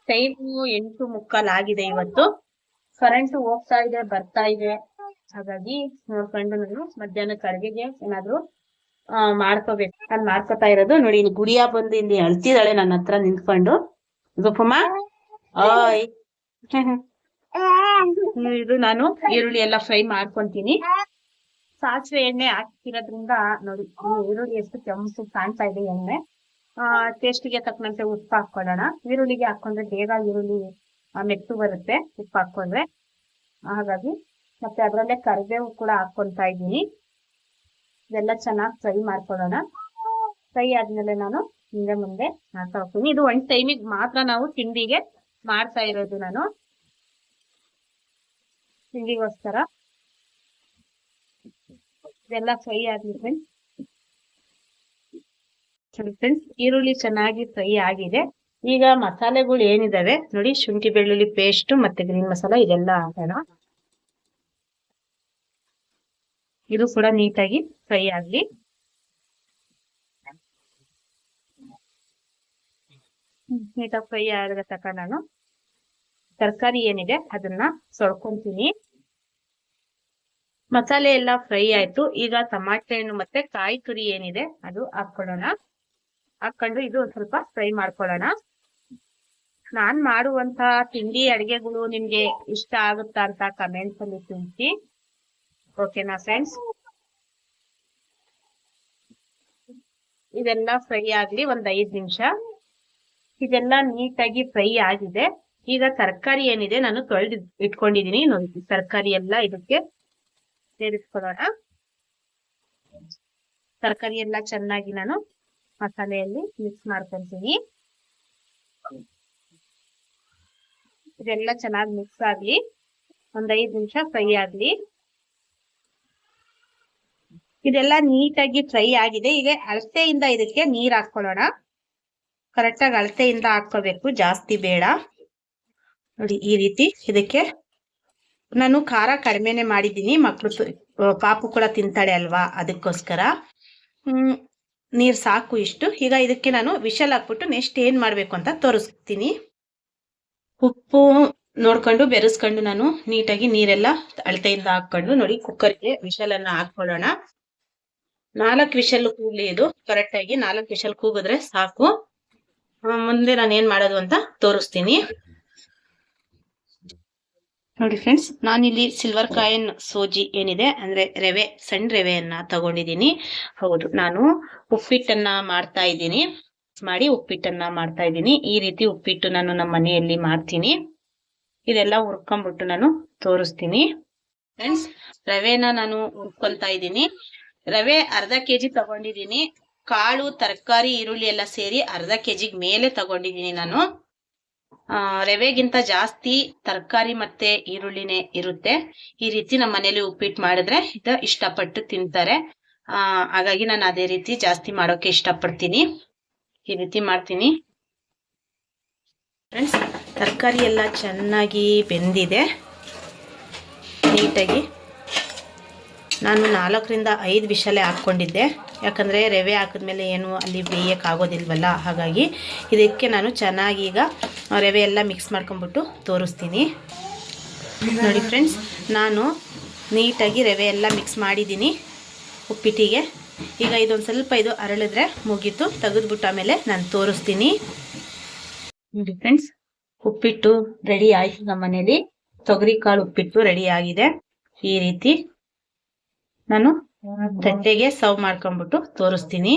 Speaker 1: ಟೈಮು ಎಂಟು ಮುಕ್ಕಾಲ್ ಆಗಿದೆ ಇವತ್ತು. ಕರೆಂಟ್ ಹೋಗ್ತಾ ಇದೆ, ಬರ್ತಾ ಇದೆ. ಹಾಗಾಗಿ ನೋಡ್ಕೊಂಡು ನಾನು ಮಧ್ಯಾಹ್ನ ಕಡೆಗೆ ಏನಾದ್ರು ಮಾಡ್ಕೋಬೇಕು. ನಾನು ಮಾಡ್ಕೋತಾ ಇರೋದು ನೋಡಿ ಇಲ್ಲಿ ಗುಡಿಯ ಬಂದು ಇಲ್ಲಿ ಅಳ್ತಿದಾಳೆ ನನ್ನ ಹತ್ರ ನಿಂತ್ಕೊಂಡು. ಗೊಪ್ಪಮ್ಮ ಓಯ್. ಇದು ನಾನು ಈರುಳ್ಳಿ ಎಲ್ಲ ಫ್ರೈ ಮಾಡ್ಕೊಂತೀನಿ. ಸಾಸಿವೆ ಎಣ್ಣೆ ಹಾಕಿರೋದ್ರಿಂದ ನೋಡಿ ಈರುಳ್ಳಿ ಎಷ್ಟು ಕೆಂಪು ಕಾಣ್ತಾ ಇದೆ ಎಣ್ಣೆ. ಆ ಟೇಸ್ಟಿಗೆ ತಕ್ಕಂತೆ ಉಪ್ಪು ಹಾಕೊಳ್ಳೋಣ ಈರುಳ್ಳಿಗೆ ಹಾಕೊಂಡ್ರೆ ಬೇಗ ಈರುಳ್ಳಿ ಆ, ಮೆತ್ತು ಬರುತ್ತೆ ಉಪ್ಪು ಹಾಕೊಂಡ್ರೆ ಹಾಗಾಗಿ ಮತ್ತೆ ಅದರಲ್ಲೇ ಕರಿಬೇವು ಕೂಡ ಹಾಕೊಂತಾ ಇದ್ದೀನಿ. ಇದೆಲ್ಲ ಚೆನ್ನಾಗಿ ಫ್ರೈ ಮಾಡ್ಕೊಳ್ಳೋಣ. ಫ್ರೈ ಆದ್ಮೇಲೆ ನಾನು ಹಿಂದೆ ಮುಂದೆ ಮಾಡ್ತಾ ಹೋಗ್ತೀನಿ. ಇದು ಒಂದ್ ಟೈಮಿಗೆ ಮಾತ್ರ ನಾವು ತಿಂಡಿಗೆ ಮಾಡ್ತಾ ಇರೋದು ನಾನು. ತಿಂಡಿಗೋಸ್ಕರ. ಇದೆಲ್ಲ ಫ್ರೈ ಆಗಿದೆ ಫ್ರೆಂಡ್ಸ್ ಫ್ರೆಂಡ್ಸ್ ಈರುಳ್ಳಿ ಚೆನ್ನಾಗಿ ಫ್ರೈ ಆಗಿದೆ. ಈಗ ಮಸಾಲೆಗಳು ಏನಿದಾವೆ? ನೋಡಿ, ಶುಂಠಿ ಬೆಳ್ಳುಳ್ಳಿ ಪೇಸ್ಟ್ ಮತ್ತೆ ಗ್ರೀನ್ ಮಸಾಲ, ಇದೆಲ್ಲ ಹಾಕೋಣ. ಇದು ಕೂಡ ನೀಟಾಗಿ ಫ್ರೈ ಆಗಲಿ. ನೀಟಾಗಿ ಫ್ರೈ ಆದ ತಕ್ಕ ನಾನು ತರಕಾರಿ ಏನಿದೆ ಅದನ್ನ ಸೊಳ್ಕೊಂತೀನಿ. ಮಸಾಲೆ ಎಲ್ಲ ಫ್ರೈ ಆಯ್ತು. ಈಗ ಟಮಾಟೆ ಹಣ್ಣು ಮತ್ತೆ ಕಾಯಿ ತುರಿ ಏನಿದೆ ಅದು ಹಾಕೊಳ್ಳೋಣ ಹಾಕೊಂಡು ಇದು ಒಂದ್ ಸ್ವಲ್ಪ ಫ್ರೈ ಮಾಡ್ಕೊಳ್ಳೋಣ. ನಾನ್ ಮಾಡುವಂತ ತಿಂಡಿ ಅಡಿಗೆಗಳು ನಿಮ್ಗೆ ಇಷ್ಟ ಆಗುತ್ತಾ ಅಂತ ಕಮೆಂಟ್ಸ್ ಅಲ್ಲಿ ತಿಳಿಸಿ. ಓಕೆನಾ ಫ್ರೆಂಡ್ಸ್ ಇದೆಲ್ಲ ಫ್ರೈ ಆಗ್ಲಿ ಒಂದ್ ಐದ್ ನಿಮಿಷ ಇದೆಲ್ಲ ನೀಟಾಗಿ ಫ್ರೈ ಆಗಿದೆ ಈಗ ತರಕಾರಿ ಏನಿದೆ ನಾನು ತೊಳೆದು ಇಟ್ಕೊಂಡಿದೀನಿ ನೋಡಿ ತರಕಾರಿ ಎಲ್ಲ ಇದಕ್ಕೆ ಸೇರಿಸ್ಕೊಳ್ಳೋಣ ತರಕಾರಿ ಎಲ್ಲ ಚೆನ್ನಾಗಿ ನಾನು ಮಸಾಲೆಯಲ್ಲಿ ಮಿಕ್ಸ್ ಮಾಡ್ಕೊಂತೀನಿ ಇದೆಲ್ಲ ಚೆನ್ನಾಗಿ ಮಿಕ್ಸ್ ಆಗ್ಲಿ ಒಂದ್ ಐದ್ ನಿಮಿಷ ಫ್ರೈ ಆಗ್ಲಿ ಇದೆಲ್ಲ ನೀಟಾಗಿ ಫ್ರೈ ಆಗಿದೆ. ಈಗ ಅಳತೆಯಿಂದ ಇದಕ್ಕೆ ನೀರ್ ಹಾಕೊಳ್ಳೋಣ ಕರೆಕ್ಟಾಗಿ ಅಳತೆಯಿಂದ ಹಾಕೋಬೇಕು ಜಾಸ್ತಿ ಬೇಡ. ನೋಡಿ, ಈ ರೀತಿ ಇದಕ್ಕೆ ನಾನು ಖಾರ ಕಡಿಮೆನೆ ಮಾಡಿದ್ದೀನಿ. ಮಕ್ಕಳು ಪಾಪು ಕೂಡ ತಿಂತಾಳೆ ಅಲ್ವಾ? ಅದಕ್ಕೋಸ್ಕರ. ನೀರ್ ಸಾಕು ಇಷ್ಟು. ಈಗ ಇದಕ್ಕೆ ನಾನು ವಿಶಲ್ ಹಾಕ್ಬಿಟ್ಟು ನೆಕ್ಸ್ಟ್ ಏನ್ ಮಾಡ್ಬೇಕು ಅಂತ ತೋರಿಸ್ತೀನಿ. ಉಪ್ಪು ನೋಡ್ಕೊಂಡು, ಬೆರೆಸ್ಕೊಂಡು ನಾನು ನೀಟಾಗಿ ನೀರೆಲ್ಲ ಅಳತೆಯಿಂದ ಹಾಕೊಂಡು ನೋಡಿ ಕುಕ್ಕರ್ಗೆ ವಿಶಲನ್ನು ಅನ್ನ ಹಾಕೊಳ್ಳೋಣ ನಾಲ್ಕು ವಿಷಲ್ ಕೂಗ್ಲಿ ಇದು ಕರೆಕ್ಟ್ ಆಗಿ ನಾಲ್ಕು ವಿಷಲ್ ಕೂಗಿದ್ರೆ ಸಾಕು. ಮುಂದೆ ನಾನು ಏನ್ ಮಾಡೋದು ಅಂತ ತೋರಿಸ್ತೀನಿ. ನೋಡಿ ಫ್ರೆಂಡ್ಸ್ ನಾನಿಲ್ಲಿ ಸಿಲ್ವರ್ ಕಾಯಿನ್ ಸೋಜಿ ಏನಿದೆ, ಅಂದ್ರೆ ರವೆ ಸಣ್ಣ ರವೆಯನ್ನ ತಗೊಂಡಿದ್ದೀನಿ. ಹೌದು, ನಾನು ಉಪ್ಪಿಟ್ಟನ್ನ ಮಾಡ್ತಾ ಇದ್ದೀನಿ. ಮಾಡಿ ಉಪ್ಪಿಟ್ಟನ್ನ ಮಾಡ್ತಾ ಇದ್ದೀನಿ. ಈ ರೀತಿ ಉಪ್ಪಿಟ್ಟು ನಾನು ನಮ್ಮ ಮನೆಯಲ್ಲಿ ಮಾಡ್ತೀನಿ. ಇದೆಲ್ಲ ಹುರ್ಕೊಂಡ್ಬಿಟ್ಟು ನಾನು ತೋರಿಸ್ತೀನಿ. ಫ್ರೆಂಡ್ಸ್ ರವೆನ ನಾನು ಹುರ್ಕೊಂತಾ ಇದ್ದೀನಿ. ರವೆ ಅರ್ಧ ಕೆಜಿ ತಗೊಂಡಿದ್ದೀನಿ. ಕಾಳು, ತರಕಾರಿ, ಈರುಳ್ಳಿ ಎಲ್ಲ ಸೇರಿ ಅರ್ಧ ಕೆ ಜಿಗೆ ಮೇಲೆ ತಗೊಂಡಿದ್ದೀನಿ ನಾನು. ರವೆಗಿಂತ ಜಾಸ್ತಿ ತರಕಾರಿ ಮತ್ತೆ ಈರುಳ್ಳಿನೇ ಇರುತ್ತೆ. ಈ ರೀತಿ ನಮ್ಮ ಮನೇಲಿ ಉಪ್ಪಿಟ್ಟು ಮಾಡಿದ್ರೆ ಇದು ಇಷ್ಟಪಟ್ಟು ತಿಂತಾರೆ. ಹಾಗಾಗಿ ನಾನು ಅದೇ ರೀತಿ ಜಾಸ್ತಿ ಮಾಡೋಕೆ ಇಷ್ಟಪಡ್ತೀನಿ. ಈ ರೀತಿ ಮಾಡ್ತೀನಿ. ಫ್ರೆಂಡ್ಸ್ ತರಕಾರಿ ಎಲ್ಲ ಚೆನ್ನಾಗಿ ಬೆಂದಿದೆ. ನೀಟಾಗಿ. ನಾನು ನಾಲ್ಕರಿಂದ ಐದು ವಿಷಲೆ ಹಾಕ್ಕೊಂಡಿದ್ದೆ. ಯಾಕಂದರೆ ರವೆ ಹಾಕಿದ್ಮೇಲೆ ಏನು ಅಲ್ಲಿ ಬೇಯೋಕ್ಕಾಗೋದಿಲ್ವಲ್ಲ ಹಾಗಾಗಿ ಇದಕ್ಕೆ ನಾನು ಚೆನ್ನಾಗಿ ಈಗ ರವೆ ಎಲ್ಲ ಮಿಕ್ಸ್ ಮಾಡ್ಕೊಂಬಿಟ್ಟು ತೋರಿಸ್ತೀನಿ. ನೋಡಿ ಫ್ರೆಂಡ್ಸ್ ನಾನು ನೀಟಾಗಿ ರವೆ ಎಲ್ಲ ಮಿಕ್ಸ್ ಮಾಡಿದ್ದೀನಿ ಉಪ್ಪಿಟ್ಟಿಗೆ. ಈಗ ಇದೊಂದು ಸ್ವಲ್ಪ ಇದು ಅರಳಿದ್ರೆ ಮುಗೀತು, ತೆಗೆದ್ಬಿಟ್ಟು ಆಮೇಲೆ ನಾನು ತೋರಿಸ್ತೀನಿ. ನೋಡಿ ಫ್ರೆಂಡ್ಸ್ ಉಪ್ಪಿಟ್ಟು ರೆಡಿ ಆಯಿತು ನಮ್ಮ ಮನೇಲಿ ತೊಗರಿ ಕಾಳು ಉಪ್ಪಿಟ್ಟು ರೆಡಿ ಆಗಿದೆ. ಈ ರೀತಿ ನಾನು ತಟ್ಟೆಗೆ ಸರ್ವ್ ಮಾಡ್ಕೊಂಡ್ಬಿಟ್ಟು ತೋರಿಸ್ತೀನಿ.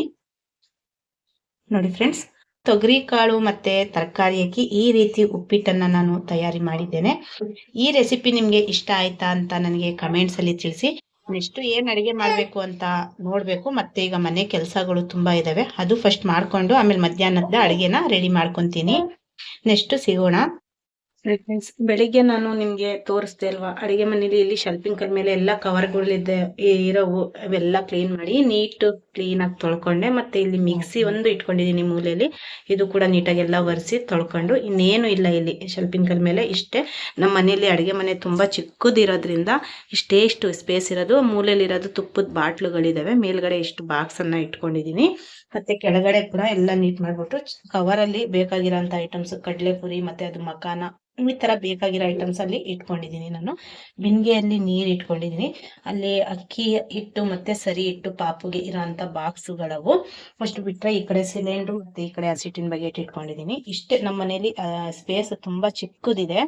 Speaker 1: ನೋಡಿ ಫ್ರೆಂಡ್ಸ್ ತೊಗರಿ ಕಾಳು ಮತ್ತೆ ತರಕಾರಿ ಹಾಕಿ ಈ ರೀತಿ ಉಪ್ಪಿಟ್ಟನ್ನ ನಾನು ತಯಾರಿ ಮಾಡಿದ್ದೇನೆ. ಈ ರೆಸಿಪಿ ನಿಮ್ಗೆ ಇಷ್ಟ ಆಯ್ತಾ ಅಂತ ನನಗೆ ಕಮೆಂಟ್ಸ್ ಅಲ್ಲಿ ತಿಳಿಸಿ. ನೆಕ್ಸ್ಟ್ ಏನ್ ಅಡಿಗೆ ಮಾಡ್ಬೇಕು ಅಂತ ನೋಡ್ಬೇಕು. ಮತ್ತೆ ಈಗ ಮನೆ ಕೆಲಸಗಳು ತುಂಬಾ ಇದಾವೆ. ಅದು ಫಸ್ಟ್ ಮಾಡ್ಕೊಂಡು ಆಮೇಲೆ ಮಧ್ಯಾಹ್ನದ ಅಡಿಗೆನ ರೆಡಿ ಮಾಡ್ಕೊಂತೀನಿ. ನೆಕ್ಸ್ಟ್ ಸಿಗೋಣ. ಫ್ರೆಂಡ್ಸ್ ಬೆಳಿಗ್ಗೆ ನಾನು ನಿಮಗೆ ತೋರಿಸ್ದೆ ಅಲ್ವಾ? ಅಡುಗೆ ಮನೇಲಿ ಇಲ್ಲಿ ಶೆಲ್ಫಿಂಗ್ ಕಲ್ ಮೇಲೆ ಎಲ್ಲ ಕವರ್ಗಳಿದ್ದೆ ಇರೋವು ಅವೆಲ್ಲ ಕ್ಲೀನ್ ಮಾಡಿ ನೀಟ್ ಕ್ಲೀನ್ ಆಗಿ ತೊಳ್ಕೊಂಡೆ. ಮತ್ತೆ ಇಲ್ಲಿ ಮಿಕ್ಸಿ ಒಂದು ಇಟ್ಕೊಂಡಿದ್ದೀನಿ ಮೂಲೆಯಲ್ಲಿ ಇದು ಕೂಡ ನೀಟಾಗಿ ಎಲ್ಲ ಒರೆಸಿ ತೊಳ್ಕೊಂಡು ಇನ್ನೇನು ಇಲ್ಲ ಇಲ್ಲಿ ಶೆಲ್ಫಿಂಗ್ ಕಲ್ ಮೇಲೆ. ಇಷ್ಟೇ ನಮ್ಮ ಮನೆಯಲ್ಲಿ ಅಡುಗೆ ಮನೆ ತುಂಬ ಚಿಕ್ಕದಿರೋದ್ರಿಂದ ಇಷ್ಟೇ ಇಷ್ಟು ಸ್ಪೇಸ್ ಇರೋದು. ಮೂಲೆಯಲ್ಲಿರೋದು ತುಪ್ಪದ ಬಾಟ್ಲುಗಳಿದ್ದಾವೆ ಮೇಲ್ಗಡೆ ಇಷ್ಟು ಬಾಕ್ಸನ್ನು ಇಟ್ಕೊಂಡಿದ್ದೀನಿ ಮತ್ತೆ ಕೆಳಗಡೆ ಕೂಡ ಎಲ್ಲ ನೀಟ್ ಮಾಡ್ಬಿಟ್ಟು ಕವರ್ ಅಲ್ಲಿ ಬೇಕಾಗಿರೋಂಥ ಐಟಮ್ಸ್ ಕಡಲೆಪುರಿ, ಮತ್ತೆ ಅದು ಮಕಾನ ಈ ತರ ಬೇಕಾಗಿರೋ ಐಟಮ್ಸ್ ಅಲ್ಲಿ ಇಟ್ಕೊಂಡಿದೀನಿ ನಾನು. ಬಿನ್ಗೆಯಲ್ಲಿ ನೀರ್ ಇಟ್ಕೊಂಡಿದೀನಿ. ಅಲ್ಲಿ ಅಕ್ಕಿ ಇಟ್ಟು ಮತ್ತೆ ಸರಿ ಇಟ್ಟು ಪಾಪುಗೆ ಬಾಕ್ಸ್ ಬಾಕ್ಸ್ಗಳವು ಅಷ್ಟು ಬಿಟ್ರೆ ಈ ಕಡೆ ಸಿಲಿಂಡ್ರು ಮತ್ತೆ ಈ ಕಡೆ ಹಸಿಟ್ಟಿನ ಬಗೆಟ್ ಇಟ್ಕೊಂಡಿದೀನಿ ಇಷ್ಟೇ ನಮ್ಮ ಮನೇಲಿ ಸ್ಪೇಸ್ ತುಂಬಾ ಚಿಕ್ಕದಿದೆ.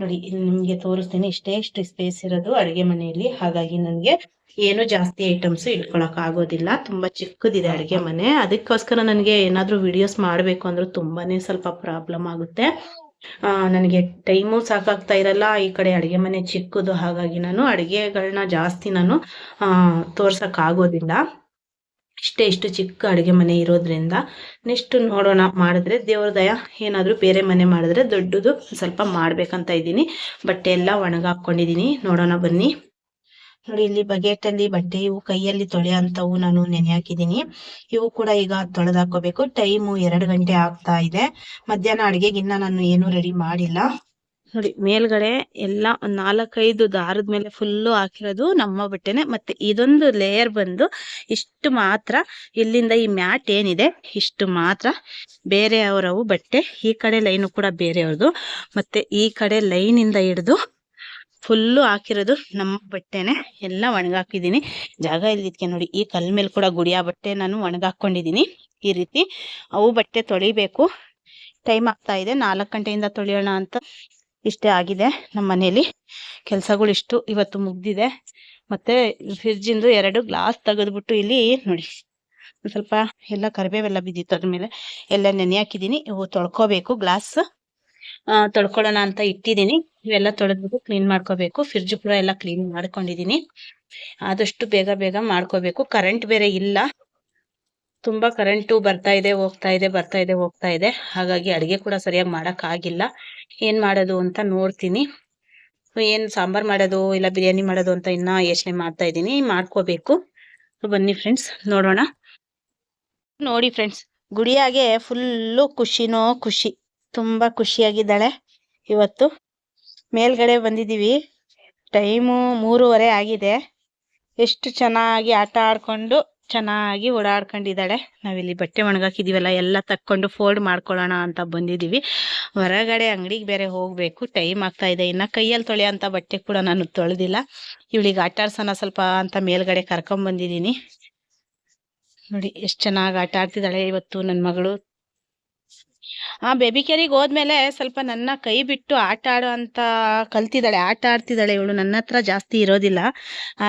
Speaker 1: ನೋಡಿ, ಇಲ್ಲಿ ನಿಮ್ಗೆ ತೋರಿಸ್ತೀನಿ ಇಷ್ಟೇ ಇಷ್ಟು ಸ್ಪೇಸ್ ಇರೋದು ಅಡುಗೆ ಮನೆಯಲ್ಲಿ. ಹಾಗಾಗಿ ನನಗೆ ಏನು ಜಾಸ್ತಿ ಐಟಮ್ಸ್ ಇಟ್ಕೊಳಕ್ ಆಗೋದಿಲ್ಲ. ತುಂಬಾ ಚಿಕ್ಕದಿದೆ ಅಡುಗೆ ಮನೆ. ಅದಕ್ಕೋಸ್ಕರ ನನಗೆ ಏನಾದ್ರೂ ವಿಡಿಯೋಸ್ ಮಾಡ್ಬೇಕು ಅಂದ್ರೆ ತುಂಬಾನೇ ಸ್ವಲ್ಪ ಪ್ರಾಬ್ಲಮ್ ಆಗುತ್ತೆ. ನನಗೆ ಟೈಮು ಸಾಕಾಗ್ತಾ ಇರಲ್ಲ. ಈ ಕಡೆ ಅಡುಗೆ ಮನೆ ಚಿಕ್ಕದು. ಹಾಗಾಗಿ ನಾನು ಅಡುಗೆಗಳನ್ನ ಜಾಸ್ತಿ ನಾನು, ಆ, ತೋರ್ಸಕ್ ಆಗೋದಿಲ್ಲ. ಇಷ್ಟೇ ಇಷ್ಟು ಚಿಕ್ಕ ಅಡುಗೆ ಮನೆ ಇರೋದ್ರಿಂದ ನೆಕ್ಸ್ಟ್ ನೋಡೋಣ ಮಾಡಿದ್ರೆ ದೇವ್ರ ದಯ ಏನಾದರೂ ಬೇರೆ ಮನೆ ಮಾಡಿದ್ರೆ ದೊಡ್ಡದು ಸ್ವಲ್ಪ ಮಾಡ್ಬೇಕಂತ ಇದ್ದೀನಿ. ಬಟ್ಟೆ ಎಲ್ಲ ಒಣಗಾಕೊಂಡಿದ್ದೀನಿ ನೋಡೋಣ ಬನ್ನಿ. ನೋಡಿ, ಇಲ್ಲಿ ಬಗೆಟಲ್ಲಿ ಬಟ್ಟೆ ಇವು ಕೈಯಲ್ಲಿ ತೊಳೆಯೋ ಅಂತವು ನಾನು ನೆನೆ ಹಾಕಿದ್ದೀನಿ. ಇವು ಕೂಡ ಈಗ ತೊಳೆದಾಕೋಬೇಕು ಟೈಮು ಎರಡು ಗಂಟೆ ಆಗ್ತಾ ಇದೆ. ಮಧ್ಯಾಹ್ನ ಅಡುಗೆಗಿನ್ನ ನಾನು ಏನು ರೆಡಿ ಮಾಡಿಲ್ಲ. ನೋಡಿ ಮೇಲ್ಗಡೆ ಎಲ್ಲ ನಾಲ್ಕೈದು ದಾರದ ಮೇಲೆ ಫುಲ್ಲು ಹಾಕಿರೋದು ನಮ್ಮ ಬಟ್ಟೆನೆ. ಮತ್ತೆ ಇದೊಂದು ಲೇಯರ್ ಬಂದು ಇಷ್ಟು ಮಾತ್ರ ಇಲ್ಲಿಂದ ಈ ಮ್ಯಾಟ್ ಏನಿದೆ, ಇಷ್ಟು ಮಾತ್ರ ಬೇರೆಯವರವು ಬಟ್ಟೆ, ಈ ಕಡೆ ಲೈನು ಕೂಡ ಬೇರೆಯವ್ರದ್ದು ಮತ್ತೆ ಈ ಕಡೆ ಲೈನ್ ಇಂದ ಹಿಡಿದು ಫುಲ್ಲು ಹಾಕಿರೋದು ನಮ್ಮ ಬಟ್ಟೆನೆ. ಎಲ್ಲ ಒಣಗಾಕಿದ್ದೀನಿ. ಜಾಗ ಇಲ್ಲಿದ್ಕೆ ನೋಡಿ, ಈ ಕಲ್ ಮೇಲೆ ಕೂಡ ಗುಡಿಯ ಬಟ್ಟೆ ನಾನು ಒಣಗಾಕೊಂಡಿದ್ದೀನಿ. ಈ ರೀತಿ ಅವು ಬಟ್ಟೆ ತೊಳಿಬೇಕು. ಟೈಮ್ ಆಗ್ತಾ ಇದೆ, ನಾಲ್ಕು ಗಂಟೆಯಿಂದ ತೊಳೆಯೋಣ ಅಂತ ಇಷ್ಟೇ ಆಗಿದೆ ನಮ್ಮ ಮನೇಲಿ. ಕೆಲಸಗಳು ಇಷ್ಟು ಇವತ್ತು ಮುಗ್ದಿದೆ. ಮತ್ತೆ ಫ್ರಿಜ್ಜಿಂದು ಎರಡು ಗ್ಲಾಸ್ ತೆಗೆದ್ಬಿಟ್ಟು ಇಲ್ಲಿ ನೋಡಿ. ಸ್ವಲ್ಪ ಎಲ್ಲ ಕರಿಬೇವೆಲ್ಲ ಬಿದ್ದಿತ್ತು ಅದ್ರ ಮೇಲೆ. ಎಲ್ಲ ನೆನೆ ಹಾಕಿದ್ದೀನಿ. ಇವು ತೊಳ್ಕೊಬೇಕು ಗ್ಲಾಸ್ ತೊಳ್ಕೊಳ್ಳೋಣ ಅಂತ ಇಟ್ಟಿದ್ದೀನಿ. ಇವೆಲ್ಲ ತೊಳೆದ್ಬಿಟ್ಟು ಕ್ಲೀನ್ ಮಾಡ್ಕೋಬೇಕು. ಫ್ರಿಜ್ ಕೂಡ ಎಲ್ಲ ಕ್ಲೀನ್ ಮಾಡ್ಕೊಂಡಿದ್ದೀನಿ. ಆದಷ್ಟು ಬೇಗ ಬೇಗ ಮಾಡ್ಕೋಬೇಕು. ಕರೆಂಟ್ ಬೇರೆ ಇಲ್ಲ. ತುಂಬಾ ಕರೆಂಟು ಬರ್ತಾ ಇದೆ, ಹೋಗ್ತಾ ಇದೆ, ಬರ್ತಾ ಇದೆ, ಹೋಗ್ತಾ ಇದೆ. ಹಾಗಾಗಿ ಅಡುಗೆ ಕೂಡ ಸರಿಯಾಗಿ ಮಾಡಕ್ ಆಗಿಲ್ಲ. ಏನ್ ಮಾಡೋದು ಅಂತ ನೋಡ್ತೀನಿ. ಏನ್ ಸಾಂಬಾರ್ ಮಾಡೋದು ಇಲ್ಲ ಬಿರಿಯಾನಿ ಮಾಡೋದು ಅಂತ ಇನ್ನ ಯೋಚನೆ ಮಾಡ್ತಾ ಇದ್ದೀನಿ. ಮಾಡ್ಕೋಬೇಕು. ಬನ್ನಿ ಫ್ರೆಂಡ್ಸ್ ನೋಡೋಣ. ನೋಡಿ ಫ್ರೆಂಡ್ಸ್ ಗುಡಿಯಾಗೆ ಫುಲ್ಲು ಖುಷಿನೋ ಖುಷಿ. ತುಂಬಾ ಖುಷಿಯಾಗಿದ್ದಾಳೆ ಇವತ್ತು. ಮೇಲ್ಗಡೆ ಬಂದಿದ್ದೀವಿ. ಟೈಮು ಮೂರುವರೆ ಆಗಿದೆ. ಎಷ್ಟು ಚೆನ್ನಾಗಿ ಆಟ ಆಡ್ಕೊಂಡು ಚೆನ್ನಾಗಿ ಓಡಾಡ್ಕೊಂಡಿದ್ದಾಳೆ. ನಾವಿಲ್ಲಿ ಬಟ್ಟೆ ಒಣಗಾಕಿದ್ದೀವಲ್ಲ ಎಲ್ಲ ತಕ್ಕೊಂಡು ಫೋಲ್ಡ್ ಮಾಡ್ಕೊಳ್ಳೋಣ ಅಂತ ಬಂದಿದ್ದೀವಿ. ಹೊರಗಡೆ ಅಂಗಡಿಗೆ ಬೇರೆ ಹೋಗಬೇಕು ಟೈಮ್ ಆಗ್ತಾ ಇದೆ. ಇನ್ನು ಕೈಯಲ್ಲಿ ತೊಳೆಯೋ ಅಂತ ಬಟ್ಟೆ ಕೂಡ ನಾನು ತೊಳೆದಿಲ್ಲ. ಇವಳಿಗೆ ಆಟ ಆಡ್ಸೋಣ ಸ್ವಲ್ಪ ಅಂತ ಮೇಲ್ಗಡೆ ಕರ್ಕೊಂಬಂದಿದ್ದೀನಿ. ನೋಡಿ, ಎಷ್ಟು ಚೆನ್ನಾಗಿ ಆಟ ಆಡ್ತಿದ್ದಾಳೆ. ಇವತ್ತು ನನ್ನ ಮಗಳು ಆ ಬೇಬಿ ಕೇರಿಗೆ ಹೋದ್ಮೇಲೆ ಸ್ವಲ್ಪ ನನ್ನ ಕೈ ಬಿಟ್ಟು ಆಟ ಆಡೋ ಅಂತ ಕಲ್ತಿದ್ದಾಳೆ, ಆಟ ಆಡ್ತಿದ್ದಾಳೆ ಇವಳು. ನನ್ನ ಹತ್ರ ಜಾಸ್ತಿ ಇರೋದಿಲ್ಲ. ಆ,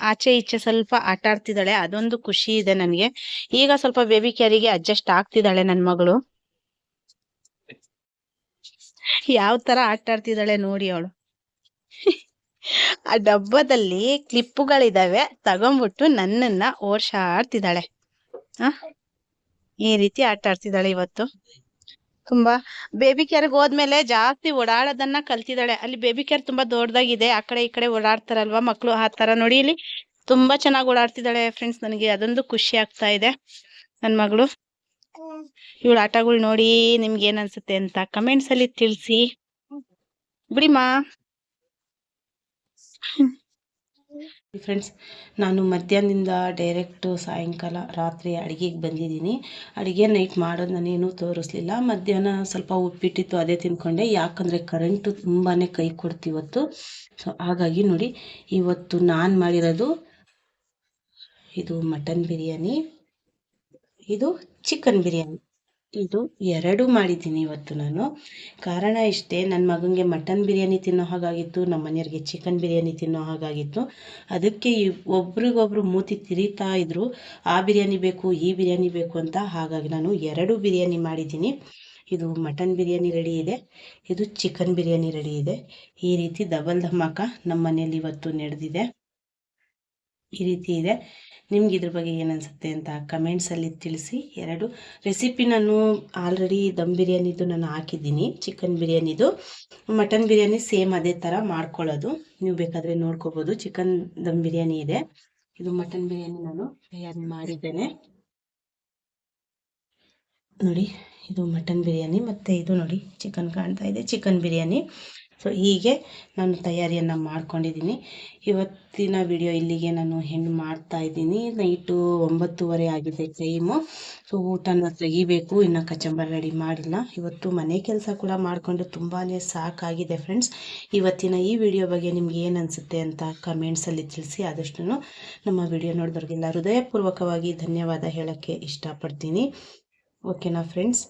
Speaker 1: ಆಚೆ ಈಚೆ ಸ್ವಲ್ಪ ಆಟ ಆಡ್ತಿದ್ದಾಳೆ. ಅದೊಂದು ಖುಷಿ ಇದೆ ನನಗೆ. ಈಗ ಸ್ವಲ್ಪ ಬೇಬಿ ಕೇರಿಗೆ ಅಡ್ಜಸ್ಟ್ ಆಗ್ತಿದ್ದಾಳೆ ನನ್ನ ಮಗಳು. ಯಾವ ತರ ಆಟ ಆಡ್ತಿದ್ದಾಳೆ ನೋಡಿ ಅವಳು. ಆ ಡಬ್ಬದಲ್ಲಿ ಕ್ಲಿಪ್ಪುಗಳಿದಾವೆ. ತಗೊಂಡ್ಬಿಟ್ಟು ನನ್ನನ್ನ ಓಡ್ಸಾಡ್ತಿದ್ದಾಳೆ. ಆ, ಈ ರೀತಿ ಆಟ ಆಡ್ತಿದ್ದಾಳೆ ಇವತ್ತು. ತುಂಬಾ ಬೇಬಿ ಕೇರ್ಗೆ ಹೋದ್ಮೇಲೆ ಜಾಸ್ತಿ ಓಡಾಡೋದನ್ನ ಕಲ್ತಿದ್ದಾಳೆ. ಅಲ್ಲಿ ಬೇಬಿ ಕೇರ್ ತುಂಬಾ ದೊಡ್ಡದಾಗಿದೆ. ಆ ಕಡೆ ಈ ಕಡೆ ಓಡಾಡ್ತಾರಲ್ವಾ ಮಕ್ಳು? ಆ ತರ ನೋಡಿ ಇಲ್ಲಿ ತುಂಬಾ ಚೆನ್ನಾಗಿ ಓಡಾಡ್ತಿದ್ದಾಳೆ ಫ್ರೆಂಡ್ಸ್ ನನಗೆ. ಅದೊಂದು ಖುಷಿ ಆಗ್ತಾ ಇದೆ ನನ್ ಮಗಳು. ಇವಳ ಆಟಗಳು ನೋಡಿ ನಿಮ್ಗೆ ಏನ್ ಅನ್ಸುತ್ತೆ ಅಂತ ಕಮೆಂಟ್ಸ್ ಅಲ್ಲಿ ತಿಳಿಸಿ. ಬಿಡಿಮಾ ಫ್ರೆಂಡ್ಸ್ ನಾನು ಮಧ್ಯಾಹ್ನದಿಂದ ಡೈರೆಕ್ಟು ಸಾಯಂಕಾಲ ರಾತ್ರಿ ಅಡುಗೆಗೆ ಬಂದಿದ್ದೀನಿ. ಅಡುಗೆ ನೈಟ್ ಮಾಡೋದು ನಾನೇನು ತೋರಿಸ್ಲಿಲ್ಲ. ಮಧ್ಯಾಹ್ನ ಸ್ವಲ್ಪ ಉಪ್ಪಿಟ್ಟಿತ್ತು, ಅದೇ ತಿನ್ಕೊಂಡೆ. ಯಾಕಂದರೆ ಕರೆಂಟು ತುಂಬಾ ಕೈ ಕೊಡ್ತಿವತ್ತು ಸೊ ಹಾಗಾಗಿ ನೋಡಿ, ಇವತ್ತು ನಾನು ಮಾಡಿರೋದು ಇದು ಮಟನ್ ಬಿರಿಯಾನಿ. ಇದು ಚಿಕನ್ ಬಿರಿಯಾನಿ. ಇದು ಎರಡು ಮಾಡಿದ್ದೀನಿ ಇವತ್ತು ನಾನು. ಕಾರಣ ಇಷ್ಟೇ ನನ್ನ ಮಗನಿಗೆ ಮಟನ್ ಬಿರಿಯಾನಿ ತಿನ್ನೋ ಹಾಗಾಗಿತ್ತು ನಮ್ಮ ಮನೆಯವ್ರಿಗೆ ಚಿಕನ್ ಬಿರಿಯಾನಿ ತಿನ್ನೋ ಹಾಗಾಗಿತ್ತು. ಅದಕ್ಕೆ ಒಬ್ರಿಗೊಬ್ರು ಮೂತಿ ತಿರಿತಾ ಇದ್ರು, ಆ ಬಿರಿಯಾನಿ ಬೇಕು, ಈ ಬಿರಿಯಾನಿ ಬೇಕು ಅಂತ. ಹಾಗಾಗಿ ನಾನು ಎರಡು ಬಿರಿಯಾನಿ ಮಾಡಿದ್ದೀನಿ. ಇದು ಮಟನ್ ಬಿರಿಯಾನಿ ರೆಡಿ ಇದೆ, ಇದು ಚಿಕನ್ ಬಿರಿಯಾನಿ ರೆಡಿ ಇದೆ. ಈ ರೀತಿ ಡಬಲ್ ಧಮಾಕ ನಮ್ಮ ಮನೆಯಲ್ಲಿ ಇವತ್ತು ನಡೆದಿದೆ. ಈ ರೀತಿ ಇದೆ. ನಿಮ್ಗೆ ಇದ್ರ ಬಗ್ಗೆ ಏನು ಅನಿಸುತ್ತೆ ಅಂತ ಕಮೆಂಟ್ಸಲ್ಲಿ ತಿಳಿಸಿ. ಎರಡು ರೆಸಿಪಿ ನಾನು ಆಲ್ರೆಡಿ ದಮ್ ಬಿರಿಯಾನಿದು ನಾನು ಹಾಕಿದ್ದೀನಿ. ಚಿಕನ್ ಬಿರಿಯಾನಿದು. ಮಟನ್ ಬಿರಿಯಾನಿ ಸೇಮ್ ಅದೇ ಥರ ಮಾಡ್ಕೊಳ್ಳೋದು. ನೀವು ಬೇಕಾದರೆ ನೋಡ್ಕೋಬೋದು. ಚಿಕನ್ ದಮ್ ಬಿರಿಯಾನಿ ಇದೆ. ಇದು ಮಟನ್ ಬಿರಿಯಾನಿ ನಾನು ತಯಾರಿ ಮಾಡಿದ್ದೇನೆ. ನೋಡಿ, ಇದು ಮಟನ್ ಬಿರಿಯಾನಿ ಮತ್ತು ಇದು ನೋಡಿ ಚಿಕನ್ ಕಾಣ್ತಾ ಇದೆ. ಚಿಕನ್ ಬಿರಿಯಾನಿ. ಸೊ ಹೀಗೆ ನಾನು ತಯಾರಿಯನ್ನು ಮಾಡ್ಕೊಂಡಿದ್ದೀನಿ. ಇವತ್ತಿನ ವಿಡಿಯೋ ಇಲ್ಲಿಗೆ ನಾನು ಹೆಣ್ಣು ಮಾಡ್ತಾ ಇದ್ದೀನಿ. ನೈಟು ಒಂಬತ್ತುವರೆ ಆಗಿದೆ ಟೈಮು ಸೊ ಊಟನ ತೆಗಿಬೇಕು. ಇನ್ನು ಕಚಂಬರ್ ರೆಡಿ ಮಾಡಿಲ್ಲ. ಇವತ್ತು ಮನೆ ಕೆಲಸ ಕೂಡ ಮಾಡಿಕೊಂಡು ತುಂಬಾ ಸಾಕಾಗಿದೆ ಫ್ರೆಂಡ್ಸ್ ಇವತ್ತಿನ ಈ ವಿಡಿಯೋ ಬಗ್ಗೆ ನಿಮ್ಗೆ ಏನು ಅನಿಸುತ್ತೆ ಅಂತ ಕಮೆಂಟ್ಸಲ್ಲಿ ತಿಳಿಸಿ ಆದಷ್ಟು ನಮ್ಮ ವಿಡಿಯೋ ನೋಡಿದವ್ರಿಗೆಲ್ಲ ಹೃದಯಪೂರ್ವಕವಾಗಿ ಧನ್ಯವಾದ ಹೇಳೋಕ್ಕೆ ಇಷ್ಟಪಡ್ತೀನಿ. ಓಕೆನಾ ಫ್ರೆಂಡ್ಸ್.